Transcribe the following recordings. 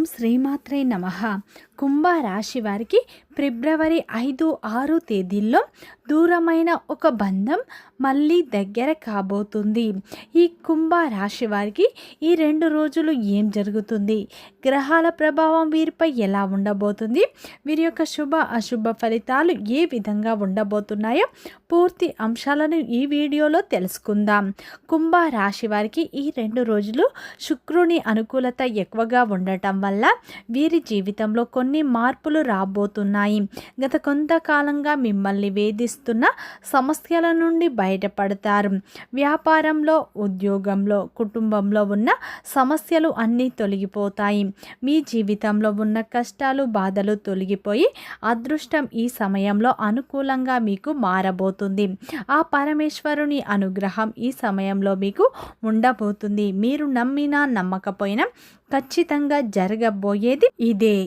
ఓం శ్రీమాత్రే నమ. కుంభరాశి వారికి ఫిబ్రవరి ఐదు ఆరు తేదీల్లో దూరమైన ఒక బంధం మళ్ళీ దగ్గర కాబోతుంది. ఈ కుంభరాశి వారికి ఈ రెండు రోజులు ఏం జరుగుతుంది? గ్రహాల ప్రభావం వీరిపై ఎలా ఉండబోతుంది? వీరి యొక్క శుభ అశుభ ఫలితాలు ఏ విధంగా ఉండబోతున్నాయో పూర్తి అంశాలను ఈ వీడియోలో తెలుసుకుందాం. కుంభరాశి వారికి ఈ రెండు రోజులు శుక్రుని అనుకూలత ఎక్కువగా ఉండటం వల్ల వీరి జీవితంలో కొన్ని మార్పులు రాబోతున్నాయి. గత కొంతకాలంగా మిమ్మల్ని వేధిస్తున్న సమస్యల నుండి బయటపడతారు. వ్యాపారంలో ఉద్యోగంలో కుటుంబంలో ఉన్న సమస్యలు అన్నీ తొలగిపోతాయి. మీ జీవితంలో ఉన్న కష్టాలు బాధలు తొలగిపోయి అదృష్టం ఈ సమయంలో అనుకూలంగా మీకు మారబోతుంది. ఆ పరమేశ్వరుని అనుగ్రహం ఈ సమయంలో మీకు ఉండబోతుంది. మీరు నమ్మినా నమ్మకపోయినా ఖచ్చితంగా జరగబోయేది ఇదే.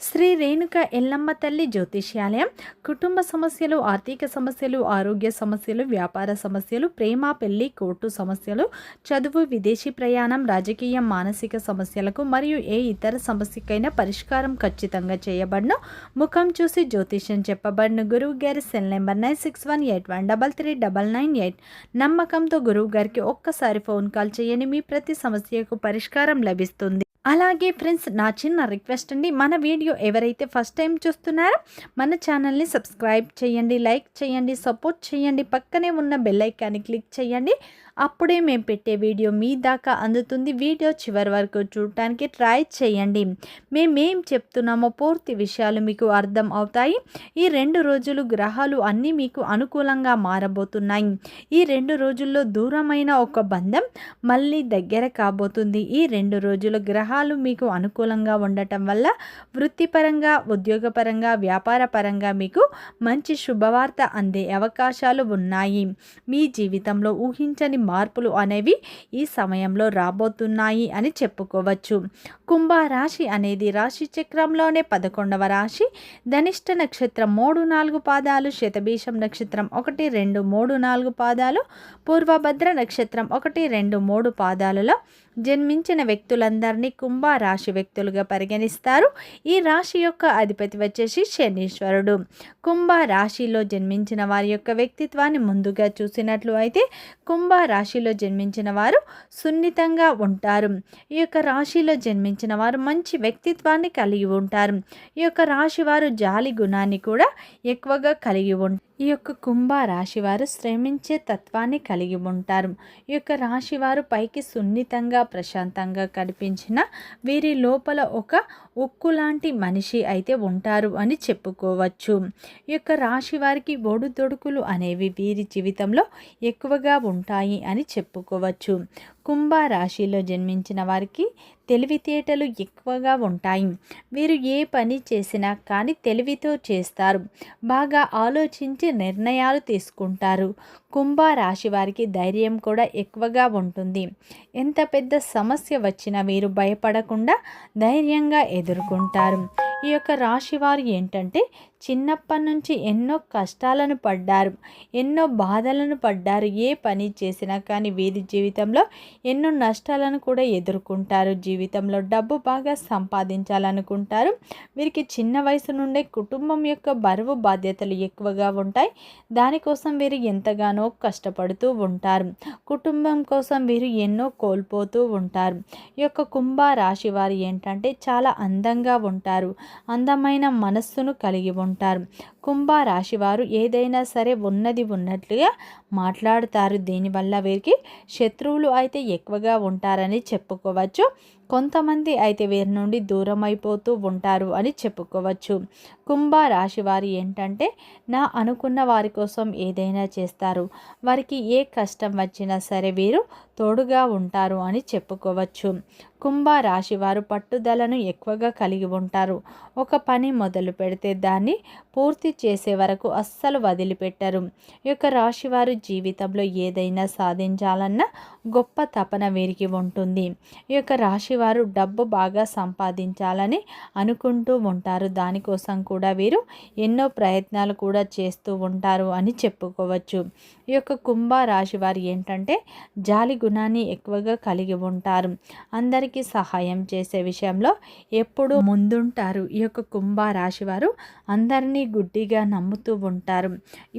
శ్రీ రేణుక ఎల్లమ్మ తల్లి జ్యోతిష్యాలయం కుటుంబ సమస్యలు ఆర్థిక సమస్యలు ఆరోగ్య సమస్యలు వ్యాపార సమస్యలు ప్రేమ పెళ్ళి కోర్టు సమస్యలు చదువు విదేశీ ప్రయాణం రాజకీయం మానసిక సమస్యలకు మరియు ఏ ఇతర సమస్యకైనా పరిష్కారం ఖచ్చితంగా చేయబడను. ముఖం చూసి జ్యోతిష్యం చెప్పబడిన. గురువు గారి cell number nine six one eight one double three double nine eight నమ్మకంతో గురువు గారికి ఒక్కసారి ఫోన్ కాల్ చేయండి. మీ ప్రతి సమస్యకు పరిష్కారం లభిస్తుంది. అలాగే ఫ్రెండ్స్ నా చిన్న రిక్వెస్ట్ అండి. మన వీడియో ఎవరైతే ఫస్ట్ టైం చూస్తున్నారో మన ఛానల్ని సబ్స్క్రైబ్ చేయండి లైక్ చేయండి సపోర్ట్ చేయండి. పక్కనే ఉన్న బెల్ ఐకాన్ని క్లిక్ చేయండి. అప్పుడే మేము పెట్టే వీడియో మీ దాకా అందుతుంది. వీడియో చివరి వరకు చూడటానికి ట్రై చేయండి. మేమేం చెప్తున్నామో పూర్తి విషయాలు మీకు అర్థం అవుతాయి. ఈ రెండు రోజులు గ్రహాలు అన్నీ మీకు అనుకూలంగా మారబోతున్నాయి. ఈ రెండు రోజుల్లో దూరమైన ఒక బంధం మళ్ళీ దగ్గర కాబోతుంది. ఈ రెండు రోజులు గ్రహాలు మీకు అనుకూలంగా ఉండటం వల్ల వృత్తిపరంగా ఉద్యోగపరంగా వ్యాపార పరంగా మీకు మంచి శుభవార్త అందే అవకాశాలు ఉన్నాయి. మీ జీవితంలో ఊహించని మార్పులు అనేవి ఈ సమయంలో రాబోతున్నాయి అని చెప్పుకోవచ్చు. కుంభరాశి అనేది రాశి చక్రంలోనే పదకొండవ రాశి. ధనిష్ట నక్షత్రం మూడు నాలుగు పాదాలు శతభీషం నక్షత్రం ఒకటి రెండు మూడు నాలుగు పాదాలు పూర్వభద్ర నక్షత్రం ఒకటి రెండు మూడు పాదాలలో జన్మించిన వ్యక్తులందరినీ కుంభరాశి వ్యక్తులుగా పరిగణిస్తారు. ఈ రాశి యొక్క అధిపతి వచ్చేసి శనీశ్వరుడు. కుంభ రాశిలో జన్మించిన వారి యొక్క వ్యక్తిత్వాన్ని ముందుగా చూసినట్లు అయితే కుంభ రాశిలో జన్మించిన వారు సున్నితంగా ఉంటారు. ఈ యొక్క రాశిలో జన్మించిన వారు మంచి వ్యక్తిత్వాన్ని కలిగి ఉంటారు. ఈ యొక్క రాశి వారు జాలి గుణాన్ని కూడా ఎక్కువగా కలిగి ఉంటారు. ఈ యొక్క కుంభ రాశివారు శ్రమించే తత్వాన్ని కలిగి ఉంటారు. ఈ యొక్క రాశివారు పైకి సున్నితంగా ప్రశాంతంగా కనిపించిన వీరి లోపల ఒక ఉక్కు లాంటి మనిషి అయితే ఉంటారు అని చెప్పుకోవచ్చు. ఈ యొక్క రాశి వారికి ఒడుదొడుకులు అనేవి వీరి జీవితంలో ఎక్కువగా ఉంటాయి అని చెప్పుకోవచ్చు. కుంభ రాశిలో జన్మించిన వారికి తెలివితేటలు ఎక్కువగా ఉంటాయి. వీరు ఏ పని చేసినా కానీ తెలివితో చేస్తారు. బాగా ఆలోచించి నిర్ణయాలు తీసుకుంటారు. కుంభ రాశి వారికి ధైర్యం కూడా ఎక్కువగా ఉంటుంది. ఎంత పెద్ద సమస్య వచ్చినా వీరు భయపడకుండా ధైర్యంగా ఎదుర్కొంటారు. ఈ యొక్క రాశి వారు ఏంటంటే చిన్నప్పటి నుంచి ఎన్నో కష్టాలను పడ్డారు ఎన్నో బాధలను పడ్డారు ఏ పని చేసినా కానీ వీరి జీవితంలో ఎన్నో నష్టాలను కూడా ఎదుర్కొంటారు. జీవితంలో డబ్బు బాగా సంపాదించాలనుకుంటారు. వీరికి చిన్న వయసు నుండే కుటుంబం యొక్క బరువు బాధ్యతలు ఎక్కువగా ఉంటాయి. దానికోసం వీరు ఎంతగానో కష్టపడుతూ ఉంటారు. కుటుంబం కోసం వీరు ఎన్నో కోల్పోతూ ఉంటారు. ఈ యొక్క కుంభ రాశి వారు ఏంటంటే చాలా అందంగా ఉంటారు. అందమైన మనస్సును కలిగి ఉంటారు కుంభ రాశి వారు ఏదైనా సరే ఉన్నది ఉన్నట్లుగా మాట్లాడతారు. దీనివల్ల వీరికి శత్రువులు అయితే ఎక్కువగా ఉంటారని చెప్పుకోవచ్చు. కొంతమంది అయితే వీరి నుండి దూరం అయిపోతూ ఉంటారు అని చెప్పుకోవచ్చు. కుంభ రాశి వారు ఏంటంటే నా అనుకున్న వారి కోసం ఏదైనా చేస్తారు. వారికి ఏ కష్టం వచ్చినా సరే వీరు తోడుగా ఉంటారు అని చెప్పుకోవచ్చు. కుంభ రాశి వారు పట్టుదలను ఎక్కువగా కలిగి ఉంటారు. ఒక పని మొదలు పెడితే దాన్ని పూర్తి చేసే వరకు అస్సలు వదిలిపెట్టరు. ఈ యొక్క రాశి వారు జీవితంలో ఏదైనా సాధించాలన్న గొప్ప తపన వీరికి ఉంటుంది. ఈ యొక్క రాశి వారు డబ్బు బాగా సంపాదించాలని అనుకుంటూ ఉంటారు. దానికోసం కూడా వీరు ఎన్నో ప్రయత్నాలు కూడా చేస్తూ ఉంటారు అని చెప్పుకోవచ్చు. ఈ యొక్క కుంభ రాశి వారు ఏంటంటే జాలి గుణాన్ని ఎక్కువగా కలిగి ఉంటారు. అందరికీ సహాయం చేసే విషయంలో ఎప్పుడు ముందుంటారు. ఈ యొక్క కుంభ రాశి వారు అందరినీ గుడ్డిగా నమ్ముతూ ఉంటారు.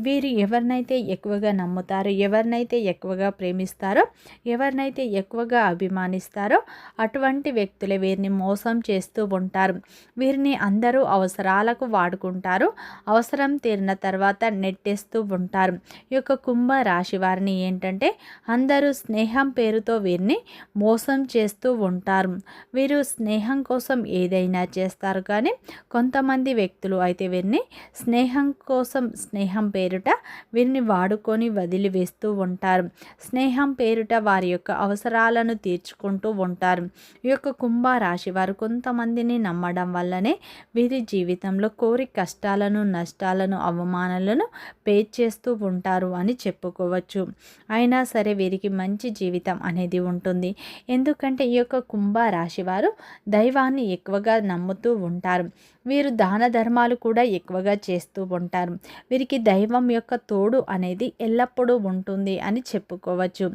వీరు ఎవరినైతే ఎక్కువగా నమ్ముతారో ఎవరినైతే ఎక్కువగా ప్రేమిస్తారో ఎవరినైతే ఎక్కువగా అభిమానిస్తారో అటువంటి వ్యక్తులే వీరిని మోసం చేస్తూ ఉంటారు. వీరిని అందరూ అవసరాలకు వాడుకుంటారు. అవసరం తీరిన తర్వాత నెట్టేస్తూ ఉంటారు. ఈ యొక్క కుంభ రాశి వారిని ఏంటంటే అందరూ స్నేహం పేరుతో వీరిని మోసం చేస్తూ ఉంటారు. వీరు స్నేహం కోసం ఏదైనా చేస్తారు కానీ కొంతమంది వ్యక్తులు అయితే వీరిని స్నేహం కోసం స్నేహం పేరుట వీరిని వాడుకొని వదిలివేస్తూ ఉంటారు. స్నేహం పేరుట వారి యొక్క అవసరాలను తీర్చుకుంటూ ఉంటారు. ఈ యొక్క కుంభ రాశి వారు కొంతమందిని నమ్మడం వల్లనే వీరి జీవితంలో కోరి కష్టాలను నష్టాలను అవమానాలను పే చేస్తూ ఉంటారు అని చెప్పుకోవచ్చు. అయినా సరే వీరికి మంచి జీవితం అనేది ఉంటుంది. ఎందుకంటే ఈ యొక్క కుంభ రాశి వారు దైవాన్ని ఎక్కువగా నమ్ముతూ ఉంటారు. వీరు దాన ధర్మాలు కూడా ఎక్కువగా చేస్తూ ఉంటారు. వీరికి దైవం యొక్క తోడు అనేది ఎల్లప్పుడూ ఉంటుంది అని చెప్పుకోవచ్చు.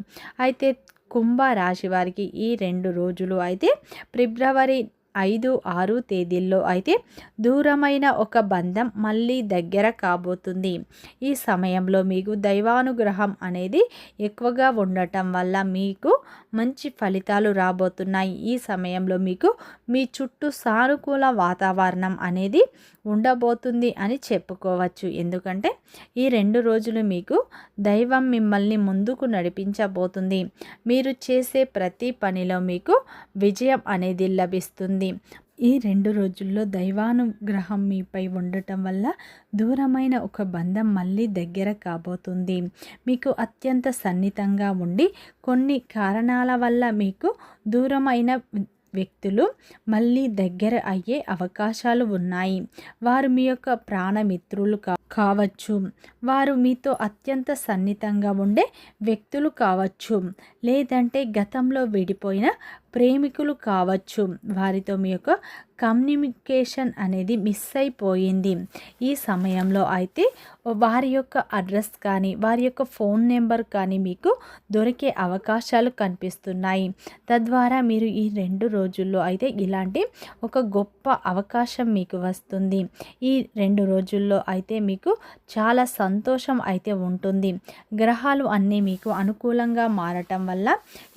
అయితే కుంభ రాశి వారికి ఈ రెండు రోజులు అయితే ఫిబ్రవరి ఐదు ఆరు తేదీల్లో అయితే దూరమైన ఒక బంధం మళ్ళీ దగ్గర కాబోతుంది. ఈ సమయంలో మీకు దైవానుగ్రహం అనేది ఎక్కువగా ఉండటం వల్ల మీకు మంచి ఫలితాలు రాబోతున్నాయి. ఈ సమయంలో మీకు మీ చుట్టూ సానుకూల వాతావరణం అనేది ఉండబోతుంది అని చెప్పుకోవచ్చు. ఎందుకంటే ఈ రెండు రోజులు మీకు దైవం మిమ్మల్ని ముందుకు నడిపించబోతుంది. మీరు చేసే ప్రతి పనిలో మీకు విజయం అనేది లభిస్తుంది. ఈ రెండు రోజుల్లో దైవానుగ్రహం మీపై ఉండటం వల్ల దూరమైన ఒక బంధం మళ్ళీ దగ్గర కాబోతుంది. మీకు అత్యంత సన్నిహితంగా ఉండి కొన్ని కారణాల వల్ల మీకు దూరమైన వ్యక్తులు మళ్ళీ దగ్గర అయ్యే అవకాశాలు ఉన్నాయి. వారు మీ యొక్క ప్రాణమిత్రులు కా కావచ్చు. వారు మీతో అత్యంత సన్నిహితంగా ఉండే వ్యక్తులు కావచ్చు. లేదంటే గతంలో విడిపోయిన ప్రేమికులు కావచ్చు. వారితో మీ యొక్క కమ్యూనికేషన్ అనేది మిస్ అయిపోయింది. ఈ సమయంలో అయితే వారి యొక్క అడ్రస్ కానీ వారి యొక్క ఫోన్ నెంబర్ కానీ మీకు దొరికే అవకాశాలు కనిపిస్తున్నాయి. తద్వారా మీరు ఈ రెండు రోజుల్లో అయితే ఇలాంటి ఒక గొప్ప అవకాశం మీకు వస్తుంది. ఈ రెండు రోజుల్లో అయితే మీకు చాలా సంతోషం అయితే ఉంటుంది. గ్రహాలు అన్నీ మీకు అనుకూలంగా మారటం వల్ల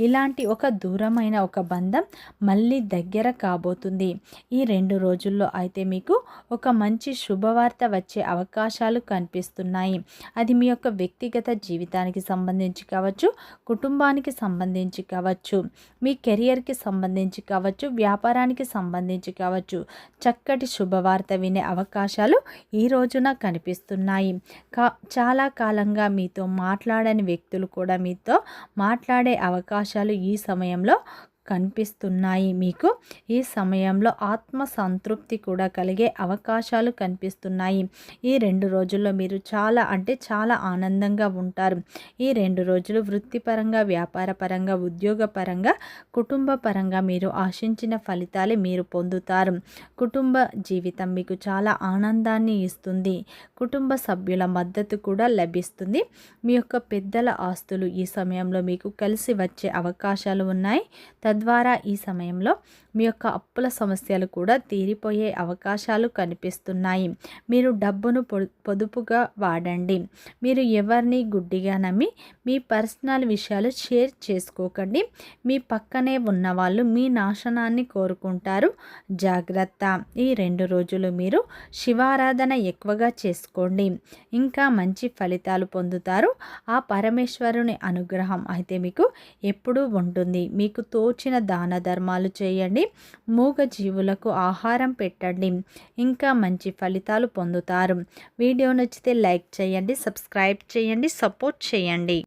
ఇలాంటి ఒక దూరమైన ఒక బంధం మళ్ళీ దగ్గర కాబోతుంది. ఈ రెండు రోజుల్లో అయితే మీకు ఒక మంచి శుభవార్త వచ్చే అవకాశాలు కనిపిస్తున్నాయి. అది మీ యొక్క వ్యక్తిగత జీవితానికి సంబంధించి కావచ్చు కుటుంబానికి సంబంధించి కావచ్చు మీ కెరియర్కి సంబంధించి కావచ్చు వ్యాపారానికి సంబంధించి కావచ్చు. చక్కటి శుభవార్త వినే అవకాశాలు ఈ రోజున కనిపిస్తున్నాయి. కా చాలా కాలంగా మీతో మాట్లాడని వ్యక్తులు కూడా మీతో మాట్లాడే అవకాశాలు ఈ సమయంలో కనిపిస్తున్నాయి. మీకు ఈ సమయంలో ఆత్మ సంతృప్తి కూడా కలిగే అవకాశాలు కనిపిస్తున్నాయి. ఈ రెండు రోజుల్లో మీరు చాలా అంటే చాలా ఆనందంగా ఉంటారు. ఈ రెండు రోజులు వృత్తిపరంగా వ్యాపారపరంగా ఉద్యోగపరంగా కుటుంబ పరంగా మీరు ఆశించిన ఫలితాలే మీరు పొందుతారు. కుటుంబ జీవితం మీకు చాలా ఆనందాన్ని ఇస్తుంది. కుటుంబ సభ్యుల మద్దతు కూడా లభిస్తుంది. మీ యొక్క పెద్దల ఆస్తులు ఈ సమయంలో మీకు కలిసి వచ్చే అవకాశాలు ఉన్నాయి. తద్ తద్వారా ఈ సమయంలో మీ యొక్క అప్పుల సమస్యలు కూడా తీరిపోయే అవకాశాలు కనిపిస్తున్నాయి. మీరు డబ్బును పొదుపుగా వాడండి. మీరు ఎవరిని గుడ్డిగా నమ్మి మీ పర్సనల్ విషయాలు షేర్ చేసుకోకండి. మీ పక్కనే ఉన్న వాళ్ళు మీ నాశనాన్ని కోరుకుంటారు. జాగ్రత్త. ఈ రెండు రోజులు మీరు శివారాధన ఎక్కువగా చేసుకోండి. ఇంకా మంచి ఫలితాలు పొందుతారు. ఆ పరమేశ్వరుని అనుగ్రహం అయితే మీకు ఎప్పుడూ ఉంటుంది. మీకు తోచిన దాన ధర్మాలు చేయండి. మూగ జీవులకు ఆహారం పెట్టండి. ఇంకా మంచి ఫలితాలు పొందుతారు. వీడియో నచ్చితే లైక్ చేయండి సబ్స్క్రైబ్ చేయండి సపోర్ట్ చేయండి.